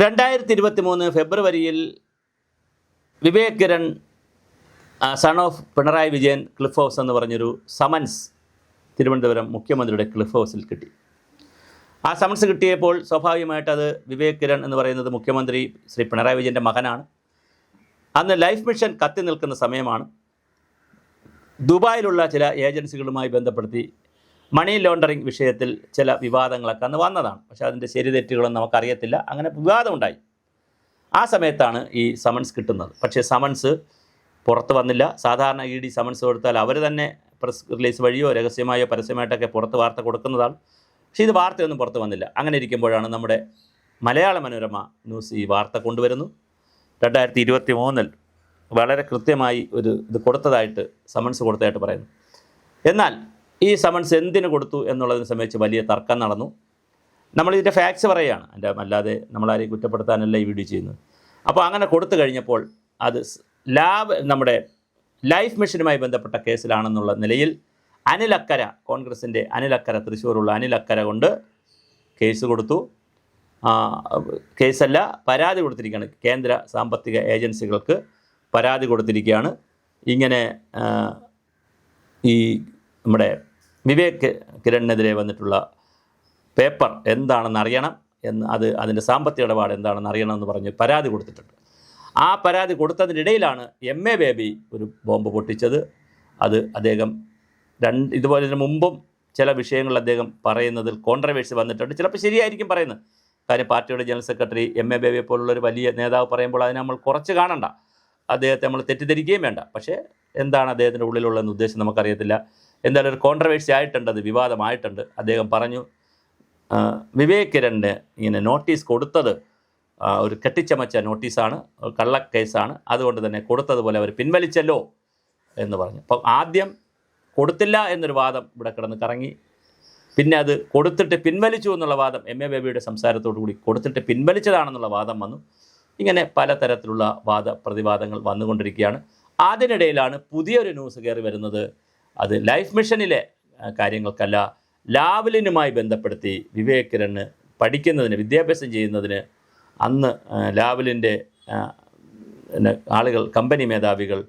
രണ്ടായിരത്തി ഇരുപത്തി മൂന്ന് ഫെബ്രുവരിയിൽ Vivek Kiran son of Pinarayi Vijayan Cliff House എന്ന് പറഞ്ഞൊരു സമൻസ് തിരുവനന്തപുരം മുഖ്യമന്ത്രിയുടെ ക്ലിഫ് ഹൗസിൽ കിട്ടി. ആ സമൻസ് കിട്ടിയപ്പോൾ സ്വാഭാവികമായിട്ട് അത് വിവേക് കിരൺ എന്ന് പറയുന്നത് മുഖ്യമന്ത്രി ശ്രീ പിണറായി വിജയന്റെ മകനാണ്. അന്ന് ലൈഫ് മിഷൻ കത്തി നിൽക്കുന്ന സമയമാണ്. ദുബായിലുള്ള ചില ഏജൻസികളുമായി ബന്ധപ്പെടുത്തി മണി ലോണ്ടറിങ് വിഷയത്തിൽ ചില വിവാദങ്ങളൊക്കെ അന്ന് വന്നതാണ്. പക്ഷേ അതിന്റെ ശരി തെറ്റുകളൊന്നും നമുക്കറിയത്തില്ല. അങ്ങനെ വിവാദമുണ്ടായി. ആ സമയത്താണ് ഈ സമൻസ് കിട്ടുന്നത്. പക്ഷേ സമൻസ് പുറത്ത് വന്നില്ല. സാധാരണ ഇ ഡി സമൻസ് കൊടുത്താൽ അവർ തന്നെ പ്രസ് റിലീസ് വഴിയോ രഹസ്യമായോ പരസ്യമായിട്ടൊക്കെ പുറത്ത് വാർത്ത കൊടുക്കുന്നതാണ്. പക്ഷേ ഇത് വാർത്തയൊന്നും പുറത്ത് വന്നില്ല. അങ്ങനെ ഇരിക്കുമ്പോഴാണ് നമ്മുടെ മലയാള മനോരമ ന്യൂസ് ഈ വാർത്ത കൊണ്ടുവരുന്നു. രണ്ടായിരത്തി ഇരുപത്തി മൂന്നിൽ വളരെ കൃത്യമായി ഒരു ഇത് കൊടുത്തതായിട്ട് സമൻസ് കൊടുത്തതായിട്ട് പറയുന്നു. എന്നാൽ ഈ സമൻസ് എന്തിനു കൊടുത്തു എന്നുള്ളതിനെ സംബന്ധിച്ച് വലിയ തർക്കം നടന്നു. നമ്മൾ ഇതിന്റെ ഫാക്ട്സ് പറയുകയാണ്. എന്റെ അല്ലാതെ നമ്മളാരെയും കുറ്റപ്പെടുത്താനല്ല ഈ വീഡിയോ ചെയ്യുന്നത്. അപ്പോൾ അങ്ങനെ കൊടുത്തു കഴിഞ്ഞപ്പോൾ അത് ലാബ് നമ്മുടെ ലൈഫ് മിഷനുമായി ബന്ധപ്പെട്ട കേസിലാണെന്നുള്ള നിലയിൽ അനിലക്കര കോൺഗ്രസിന്റെ അനിലക്കര തൃശ്ശൂരുള്ള അനിലക്കര കൊണ്ട് കേസ് കൊടുത്തു. കേസല്ല പരാതി കൊടുത്തിരിക്കുകയാണ്. കേന്ദ്ര സാമ്പത്തിക ഏജൻസികൾക്ക് പരാതി കൊടുത്തിരിക്കുകയാണ്. ഇങ്ങനെ ഈ നമ്മുടെ വിവേക് കിരണിനെതിരെ വന്നിട്ടുള്ള പേപ്പർ എന്താണെന്ന് അറിയണം എന്ന് അത് അതിന്റെ സാമ്പത്തിക ഇടപാട് എന്താണെന്ന് അറിയണം എന്ന് പറഞ്ഞ് പരാതി കൊടുത്തിട്ടുണ്ട്. ആ പരാതി കൊടുത്തതിനിടയിലാണ് എം എ ബേബി ഒരു ബോംബ് പൊട്ടിച്ചത്. അത് അദ്ദേഹം രണ്ട് ഇതുപോലെ തന്നെ മുമ്പും ചില വിഷയങ്ങളിൽ അദ്ദേഹം പറയുന്നതിൽ കോൺട്രവേഴ്സി വന്നിട്ടുണ്ട്. ചിലപ്പോൾ ശരിയായിരിക്കും പറയുന്നത്. കാര്യം പാർട്ടിയുടെ ജനറൽ സെക്രട്ടറി എം എ ബേബിയെ പോലുള്ള ഒരു വലിയ നേതാവ് പറയുമ്പോൾ അതിനെ നമ്മൾ കുറച്ച് കാണണ്ട. അദ്ദേഹത്തെ നമ്മൾ തെറ്റിദ്ധരിക്കുകയും വേണ്ട. പക്ഷേ എന്താണ് അദ്ദേഹത്തിന്റെ ഉള്ളിലുള്ളതെന്ന് ഉദ്ദേശം നമുക്കറിയത്തില്ല. എന്തായാലും ഒരു കോൺട്രവേഴ്സി ആയിട്ടുണ്ട് അത് വിവാദമായിട്ടുണ്ട്. അദ്ദേഹം പറഞ്ഞു വിവേക് കിരണിന് ഇങ്ങനെ നോട്ടീസ് കൊടുത്തത് ഒരു കെട്ടിച്ചമച്ച നോട്ടീസാണ് കള്ളക്കേസാണ് അതുകൊണ്ട് തന്നെ കൊടുത്തതുപോലെ അവർ പിൻവലിച്ചല്ലോ എന്ന് പറഞ്ഞു. അപ്പം ആദ്യം കൊടുത്തില്ല എന്നൊരു വാദം ഇവിടെ കിടന്ന് കറങ്ങി. പിന്നെ അത് കൊടുത്തിട്ട് പിൻവലിച്ചു എന്നുള്ള വാദം എം എ ബേബിയുടെ സംസാരത്തോടു കൂടി കൊടുത്തിട്ട് പിൻവലിച്ചതാണെന്നുള്ള വാദം വന്നു. ഇങ്ങനെ പലതരത്തിലുള്ള വാദ പ്രതിവാദങ്ങൾ വന്നുകൊണ്ടിരിക്കുകയാണ്. അതിനിടയിലാണ് പുതിയൊരു ന്യൂസ് കയറി വരുന്നത്. അത് ലൈഫ് മിഷനിലെ കാര്യങ്ങൾക്കല്ല ലാവലിനുമായി ബന്ധപ്പെടുത്തി വിവേക് കിരണ് പഠിക്കുന്നതിന് വിദ്യാഭ്യാസം ചെയ്യുന്നതിന് അന്ന് ലാവലിന്റെ ആളുകൾ കമ്പനി മേധാവികൾ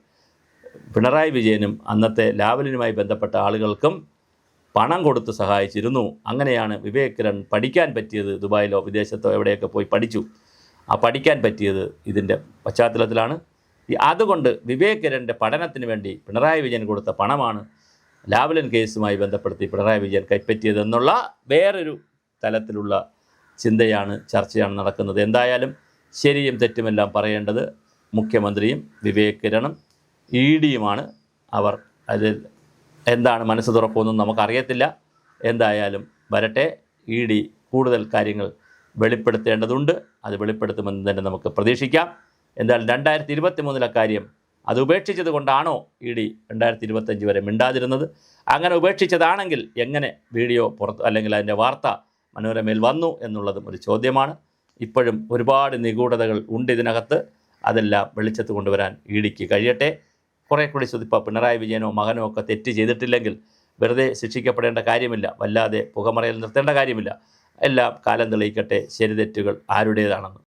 പിണറായി വിജയനും അന്നത്തെ ലാവലിനുമായി ബന്ധപ്പെട്ട ആളുകൾക്കും പണം കൊടുത്ത് സഹായിച്ചിരുന്നു. അങ്ങനെയാണ് വിവേക് കിരൺ പഠിക്കാൻ പറ്റിയത്. ദുബായിലോ വിദേശത്തോ എവിടെയൊക്കെ പോയി പഠിച്ചു. ആ പഠിക്കാൻ പറ്റിയത് ഇതിന്റെ പശ്ചാത്തലത്തിലാണ്. അതുകൊണ്ട് വിവേകരന്റെ പഠനത്തിന് വേണ്ടി പിണറായി വിജയൻ കൊടുത്ത പണമാണ് ലാവലിൻ കേസുമായി ബന്ധപ്പെടുത്തി പിണറായി വിജയൻ കൈപ്പറ്റിയതെന്നുള്ള വേറൊരു തലത്തിലുള്ള ചിന്തയാണ് ചർച്ചയാണ് നടക്കുന്നത്. എന്തായാലും ശരിയും തെറ്റുമെല്ലാം പറയേണ്ടത് മുഖ്യമന്ത്രിയും വിവേക് കിരണും ഇ ഡിയുമാണ്. അവർ അതിൽ എന്താണ് മനസ്സ് തുറക്കുമെന്നും നമുക്കറിയത്തില്ല. എന്തായാലും വരട്ടെ. ഇ ഡി കൂടുതൽ കാര്യങ്ങൾ വെളിപ്പെടുത്തേണ്ടതുണ്ട്. അത് വെളിപ്പെടുത്തുമെന്ന് തന്നെ നമുക്ക് പ്രതീക്ഷിക്കാം. എന്തായാലും രണ്ടായിരത്തി ഇരുപത്തി മൂന്നിലെ കാര്യം അത് ഉപേക്ഷിച്ചത് കൊണ്ടാണോ ഇ ഡി രണ്ടായിരത്തി ഇരുപത്തഞ്ച് വരെ മിണ്ടാതിരുന്നത്? അങ്ങനെ ഉപേക്ഷിച്ചതാണെങ്കിൽ എങ്ങനെ വീഡിയോ പുറത്ത് അല്ലെങ്കിൽ അതിന്റെ വാർത്ത മനോരമയിൽ വന്നു എന്നുള്ളതും ഒരു ചോദ്യമാണ്. ഇപ്പോഴും ഒരുപാട് നിഗൂഢതകൾ ഉണ്ട് ഇതിനകത്ത്. അതെല്ലാം വെളിച്ചത്ത് കൊണ്ടുവരാൻ ഇ ഡിക്ക് കഴിയട്ടെ. കുറേ കൂടി ഇപ്പോൾ പിണറായി വിജയനോ മകനോ ഒക്കെ തെറ്റ് ചെയ്തിട്ടില്ലെങ്കിൽ വെറുതെ ശിക്ഷിക്കപ്പെടേണ്ട കാര്യമില്ല. വല്ലാതെ പുകമറയിൽ നിർത്തേണ്ട കാര്യമില്ല. എല്ലാം കാലം തെളിയിക്കട്ടെ. ശരിതെറ്റുകൾ ആരുടേതാണെന്ന്.